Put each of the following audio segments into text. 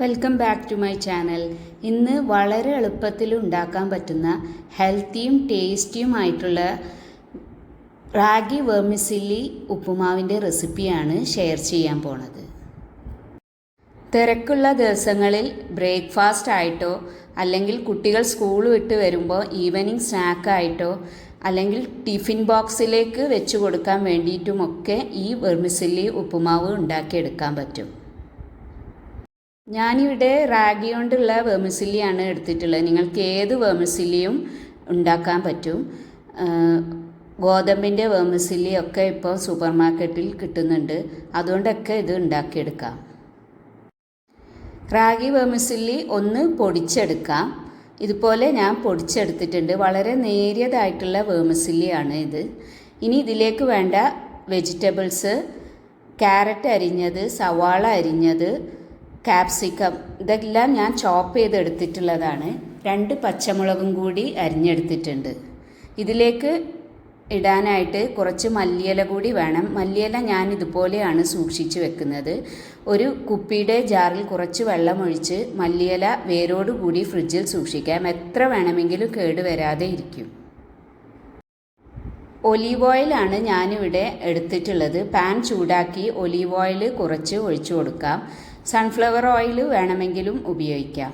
Welcome back to my channel. ഇന്ന് വളരെ എളുപ്പത്തിൽ ഉണ്ടാക്കാൻ പറ്റുന്ന ഹെൽത്തിയും ടേസ്റ്റിയുമായിട്ടുള്ള റാഗി വെർമിസില്ലി ഉപ്പുമാവിന്റെ റെസിപ്പിയാണ് ഷെയർ ചെയ്യാൻ പോണത്. തിരക്കുള്ള ദിവസങ്ങളിൽ ബ്രേക്ക്ഫാസ്റ്റ് ആയിട്ടോ അല്ലെങ്കിൽ കുട്ടികൾ സ്കൂൾ വിട്ട് വരുമ്പോൾ ഈവനിങ് സ്നാക്കായിട്ടോ അല്ലെങ്കിൽ ടിഫിൻ ബോക്സിലേക്ക് വെച്ച് കൊടുക്കാൻ വേണ്ടിയിട്ടുമൊക്കെ ഈ വെർമിസില്ലി ഉപ്പുമാവ് ഉണ്ടാക്കിയെടുക്കാൻ പറ്റും. ഞാനിവിടെ റാഗി കൊണ്ടുള്ള വേമിസില്ലിയാണ് എടുത്തിട്ടുള്ളത്. നിങ്ങൾക്ക് ഏത് വേമിസില്ലിയും ഉണ്ടാക്കാൻ പറ്റും. ഗോതമ്പിന്റെ വേമിസില്ലി ഒക്കെ ഇപ്പോൾ സൂപ്പർ മാർക്കറ്റിൽ കിട്ടുന്നുണ്ട്. അതുകൊണ്ടൊക്കെ ഇത് ഉണ്ടാക്കിയെടുക്കാം. റാഗി വേമിസില്ലി ഒന്ന് പൊടിച്ചെടുക്കാം. ഇതുപോലെ ഞാൻ പൊടിച്ചെടുത്തിട്ടുണ്ട്. വളരെ നേരിയതായിട്ടുള്ള വേമിസില്ലിയാണ് ഇത്. ഇനി ഇതിലേക്ക് വേണ്ട വെജിറ്റബിൾസ് ക്യാരറ്റ് അരിഞ്ഞത് സവാള അരിഞ്ഞത് ക്യാപ്സിക്കം ഇതെല്ലാം ഞാൻ ചോപ്പ് ചെയ്തെടുത്തിട്ടുള്ളതാണ്. രണ്ട് പച്ചമുളകും കൂടി അരിഞ്ഞെടുത്തിട്ടുണ്ട്. ഇതിലേക്ക് ഇടാനായിട്ട് കുറച്ച് മല്ലിയില കൂടി വേണം. മല്ലിയില ഞാൻ ഇതുപോലെയാണ് സൂക്ഷിച്ചു വെക്കുന്നത്. ഒരു കുപ്പിയുടെ ജാറിൽ കുറച്ച് വെള്ളം ഒഴിച്ച് മല്ലിയില വേരോടുകൂടി ഫ്രിഡ്ജിൽ സൂക്ഷിക്കാം. എത്ര വേണമെങ്കിലും കേടുവരാതെ ഇരിക്കും. ഒലീവ് ഓയിലാണ് ഞാനിവിടെ എടുത്തിട്ടുള്ളത്. പാൻ ചൂടാക്കി ഒലീവ് ഓയിൽ കുറച്ച് ഒഴിച്ചു കൊടുക്കാം. സൺഫ്ലവർ ഓയിൽ വേണമെങ്കിലും ഉപയോഗിക്കാം.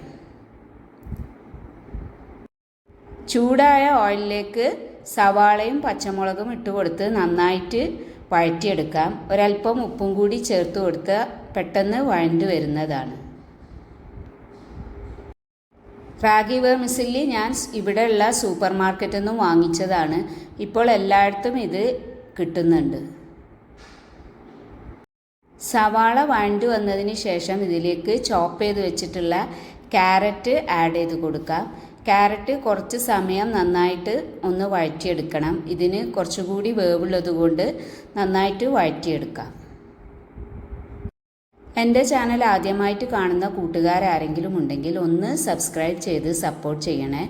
ചൂടായ ഓയിലിലേക്ക് സവാളയും പച്ചമുളകും ഇട്ട് കൊടുത്ത് നന്നായിട്ട് വഴറ്റിയെടുക്കാം. ഒരല്പം ഉപ്പും കൂടി ചേർത്ത് കൊടുത്ത് പെട്ടെന്ന് വഴണ്ട് വരുന്നതാണ്. റാഗി വെർമിസില്ലി ഞാൻ ഇവിടെയുള്ള സൂപ്പർ മാർക്കറ്റിൽ നിന്നും വാങ്ങിച്ചതാണ്. ഇപ്പോൾ എല്ലായിടത്തും ഇത് കിട്ടുന്നുണ്ട്. സവാള വഴണ്ടു വന്നതിന് ശേഷം ഇതിലേക്ക് ചോപ്പ് ചെയ്ത് വെച്ചിട്ടുള്ള ക്യാരറ്റ് ആഡ് ചെയ്ത് കൊടുക്കാം. ക്യാരറ്റ് കുറച്ച് സമയം നന്നായിട്ട് ഒന്ന് വഴറ്റിയെടുക്കണം. ഇതിന് കുറച്ചുകൂടി വേവുള്ളത് കൊണ്ട് നന്നായിട്ട് വഴറ്റിയെടുക്കാം. എന്റെ ചാനൽ ആദ്യമായിട്ട് കാണുന്ന കൂട്ടുകാരാരെങ്കിലും ഉണ്ടെങ്കിൽ ഒന്ന് സബ്സ്ക്രൈബ് ചെയ്ത് സപ്പോർട്ട് ചെയ്യണേ.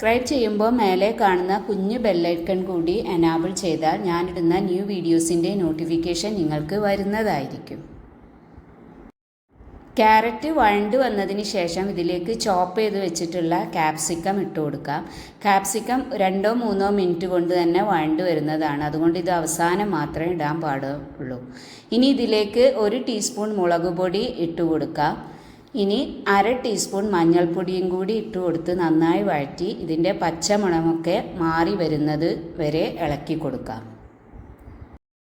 സബ്സ്ക്രൈബ് ചെയ്യുമ്പോൾ മേലെ കാണുന്ന കുഞ്ഞു ബെല്ലൈക്കൺ കൂടി എനാബിൾ ചെയ്താൽ ഞാനിടുന്ന ന്യൂ വീഡിയോസിന്റെ നോട്ടിഫിക്കേഷൻ നിങ്ങൾക്ക് വരുന്നതായിരിക്കും. ക്യാരറ്റ് വഴണ്ട് വന്നതിന് ശേഷം ഇതിലേക്ക് ചോപ്പ് ചെയ്ത് വെച്ചിട്ടുള്ള ക്യാപ്സിക്കം ഇട്ട് കൊടുക്കാം. ക്യാപ്സിക്കം രണ്ടോ മൂന്നോ മിനിറ്റ് കൊണ്ട് തന്നെ വഴണ്ട് വരുന്നതാണ്. അതുകൊണ്ട് ഇത് അവസാനം മാത്രമേ ഇടാൻ പാടുള്ളൂ. ഇനി ഇതിലേക്ക് ഒരു ടീസ്പൂൺ മുളക് പൊടി ഇട്ട് കൊടുക്കാം. ഇനി അര ടീസ്പൂൺ മഞ്ഞൾപ്പൊടിയും കൂടി ഇട്ട് കൊടുത്ത് നന്നായി വഴറ്റി ഇതിന്റെ പച്ചമണമൊക്കെ മാറി വരുന്നത് വരെ ഇളക്കി കൊടുക്കാം.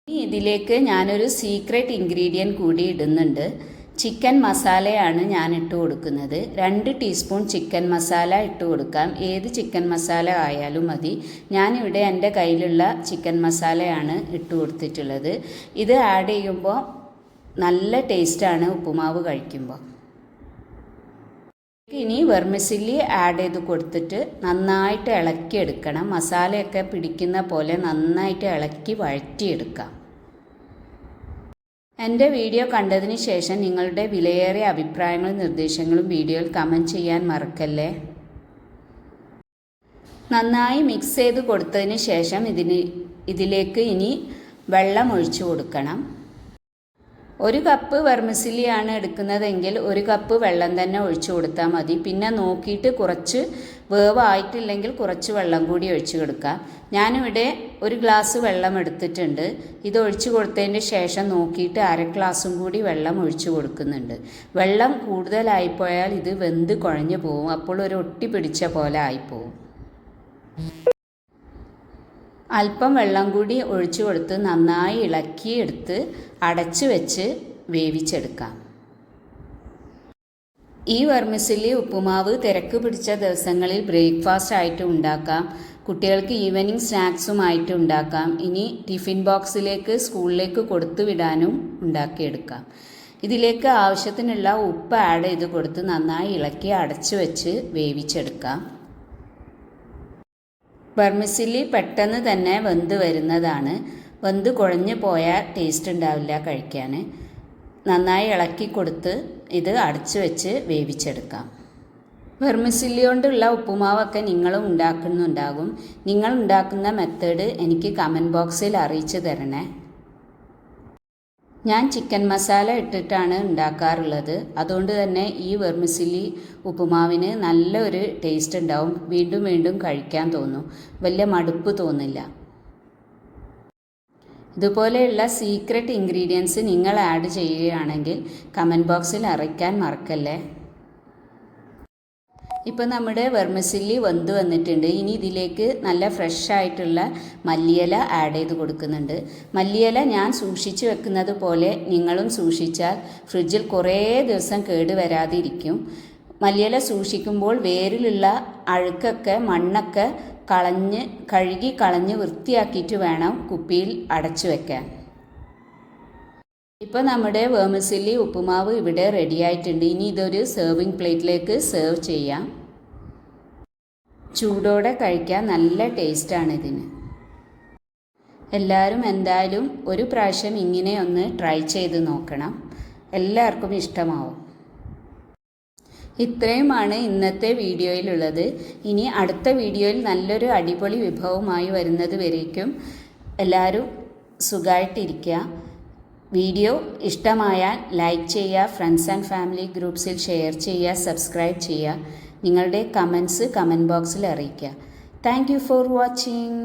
ഇനി ഇതിലേക്ക് ഞാനൊരു സീക്രട്ട് ഇൻഗ്രീഡിയന്റ് കൂടി ഇടുന്നുണ്ട്. ചിക്കൻ മസാലയാണ് ഞാൻ ഇട്ട് കൊടുക്കുന്നത്. രണ്ട് ടീസ്പൂൺ ചിക്കൻ മസാല ഇട്ട് കൊടുക്കാം. ഏത് ചിക്കൻ മസാല ആയാലും മതി. ഞാനിവിടെ എന്റെ കയ്യിലുള്ള ചിക്കൻ മസാലയാണ് ഇട്ട് കൊടുത്തിട്ടുള്ളത്. ഇത് ആഡ് ചെയ്യുമ്പോൾ നല്ല ടേസ്റ്റാണ് ഉപ്പുമാവ് കഴിക്കുമ്പോൾ. ഇനി വെർമിസില്ലി ആഡ് ചെയ്ത് കൊടുത്തിട്ട് നന്നായിട്ട് ഇളക്കിയെടുക്കണം. മസാലയൊക്കെ പിടിക്കുന്ന പോലെ നന്നായിട്ട് ഇളക്കി വഴറ്റിയെടുക്കാം. എന്റെ വീഡിയോ കണ്ടതിന് ശേഷം നിങ്ങളുടെ വിലയേറിയ അഭിപ്രായങ്ങളും നിർദ്ദേശങ്ങളും വീഡിയോയിൽ കമന്റ് ചെയ്യാൻ മറക്കല്ലേ? നന്നായി മിക്സ് ചെയ്ത് കൊടുത്തതിന് ശേഷം ഇതിന് ഇതിലേക്ക് ഇനി വെള്ളം ഒഴിച്ചു കൊടുക്കണം. ഒരു കപ്പ് വെർമിസിലിയാണ് എടുക്കുന്നതെങ്കിൽ ഒരു കപ്പ് വെള്ളം തന്നെ ഒഴിച്ചു കൊടുത്താൽ മതി. പിന്നെ നോക്കിയിട്ട് കുറച്ച് വേവായിട്ടില്ലെങ്കിൽ കുറച്ച് വെള്ളം കൂടി ഒഴിച്ചു കൊടുക്കാം ഞാനിവിടെ ഒരു ഗ്ലാസ് വെള്ളം എടുത്തിട്ടുണ്ട്. ഇത് ഒഴിച്ചു കൊടുത്തതിന് ശേഷം നോക്കിയിട്ട് അര ഗ്ലാസും കൂടി വെള്ളം ഒഴിച്ചു കൊടുക്കുന്നുണ്ട്. വെള്ളം കൂടുതലായിപ്പോയാൽ ഇത് വെന്ത് കുഴഞ്ഞു പോവും. അപ്പോൾ ഒരു ഒട്ടി പിടിച്ച പോലെ ആയിപ്പോവും. അല്പം വെള്ളം കൂടി ഒഴിച്ചു കൊടുത്ത് നന്നായി ഇളക്കിയെടുത്ത് അടച്ചു വെച്ച് വേവിച്ചെടുക്കാം. ഈ വെർമിസില്ലി ഉപ്പുമാവ് തിരക്ക് പിടിച്ച ദിവസങ്ങളിൽ ബ്രേക്ക്ഫാസ്റ്റ് ആയിട്ട് ഉണ്ടാക്കാം. കുട്ടികൾക്ക് ഈവനിങ് സ്നാക്സുമായിട്ട് ഉണ്ടാക്കാം. ഇനി ടിഫിൻ ബോക്സിലേക്ക് സ്കൂളിലേക്ക് കൊടുത്തു വിടാനും ഉണ്ടാക്കിയെടുക്കാം. ഇതിലേക്ക് ആവശ്യത്തിനുള്ള ഉപ്പ് ആഡ് ചെയ്ത് കൊടുത്ത് നന്നായി ഇളക്കി അടച്ചു വെച്ച് വേവിച്ചെടുക്കാം. ബർമിസില്ലി പെട്ടെന്ന് തന്നെ വെന്ത് വരുന്നതാണ്. വെന്ത് കുഴഞ്ഞു പോയാൽ ടേസ്റ്റ് ഉണ്ടാവില്ല കഴിക്കാൻ നന്നായി ഇളക്കി കൊടുത്ത് ഇത് അടച്ചു വെച്ച് വേവിച്ചെടുക്കാം. വെർമിസില്ലി കൊണ്ടുള്ള ഉപ്പുമാവൊക്കെ നിങ്ങളും ഉണ്ടാക്കുന്നുണ്ടാകും. നിങ്ങൾ ഉണ്ടാക്കുന്ന മെത്തേഡ് എനിക്ക് കമന്റ് ബോക്സിൽ അറിയിച്ചു തരണേ. ഞാൻ ചിക്കൻ മസാല ഇട്ടിട്ടാണ് ഉണ്ടാക്കാറുള്ളത്. അതുകൊണ്ട് തന്നെ ഈ വെർമിസിലി ഉപ്പുമാവിന് നല്ലൊരു ടേസ്റ്റ് ഉണ്ടാവും. വീണ്ടും വീണ്ടും കഴിക്കാൻ തോന്നും. വലിയ മടുപ്പ് തോന്നില്ല. ഇതുപോലെയുള്ള സീക്രട്ട് ഇൻഗ്രീഡിയൻസ് നിങ്ങൾ ആഡ് ചെയ്യുകയാണെങ്കിൽ കമന്റ് ബോക്സിൽ അറിയിക്കാൻ മറക്കല്ലേ? ഇപ്പോൾ നമ്മുടെ വെർമസില്ലി വെന്ത് വന്നിട്ടുണ്ട്. ഇനി ഇതിലേക്ക് നല്ല ഫ്രഷ് ആയിട്ടുള്ള മല്ലിയില ആഡ് ചെയ്ത് കൊടുക്കുന്നുണ്ട്. മല്ലിയില ഞാൻ സൂക്ഷിച്ച് വെക്കുന്നത് പോലെ നിങ്ങളും സൂക്ഷിച്ചാൽ ഫ്രിഡ്ജിൽ കുറേ ദിവസം കേട് വരാതിരിക്കും. മല്ലിയില സൂക്ഷിക്കുമ്പോൾ വേരിലുള്ള അഴുക്കൊക്കെ മണ്ണൊക്കെ കളഞ്ഞ് കഴുകി കളഞ്ഞ് വൃത്തിയാക്കിയിട്ട് വേണം കുപ്പിയിൽ അടച്ചു വെക്കാൻ. ഇപ്പോൾ നമ്മുടെ വേമസില്ലി ഉപ്പുമാവ് ഇവിടെ റെഡി ആയിട്ടുണ്ട്. ഇനി ഇതൊരു സെർവിങ് പ്ലേറ്റിലേക്ക് സെർവ് ചെയ്യാം. ചൂടോടെ കഴിക്കാൻ നല്ല ടേസ്റ്റാണ് ഇതിന്. എല്ലാവരും എന്തായാലും ഒരു പ്രാവശ്യം ഇങ്ങനെ ഒന്ന് ട്രൈ ചെയ്ത് നോക്കണം. എല്ലാവർക്കും ഇഷ്ടമാവും. ഇത്രയുമാണ് ഇന്നത്തെ വീഡിയോയിലുള്ളത്. ഇനി അടുത്ത വീഡിയോയിൽ നല്ലൊരു അടിപൊളി വിഭവമായി വരുന്നത് വരേക്കും. എല്ലാവരും സുഖമായിട്ടിരിക്കുക വീഡിയോ ഇഷ്ടമായാൽ ലൈക്ക് ചെയ്യുക ഫ്രണ്ട്സ് ആൻഡ് ഫാമിലി ഗ്രൂപ്പ്സിൽ ഷെയർ ചെയ്യുക സബ്സ്ക്രൈബ് ചെയ്യുക നിങ്ങളുടെ കമൻസ് കമന്റ് ബോക്സിൽ അറിയിക്കുക. Thank for watching.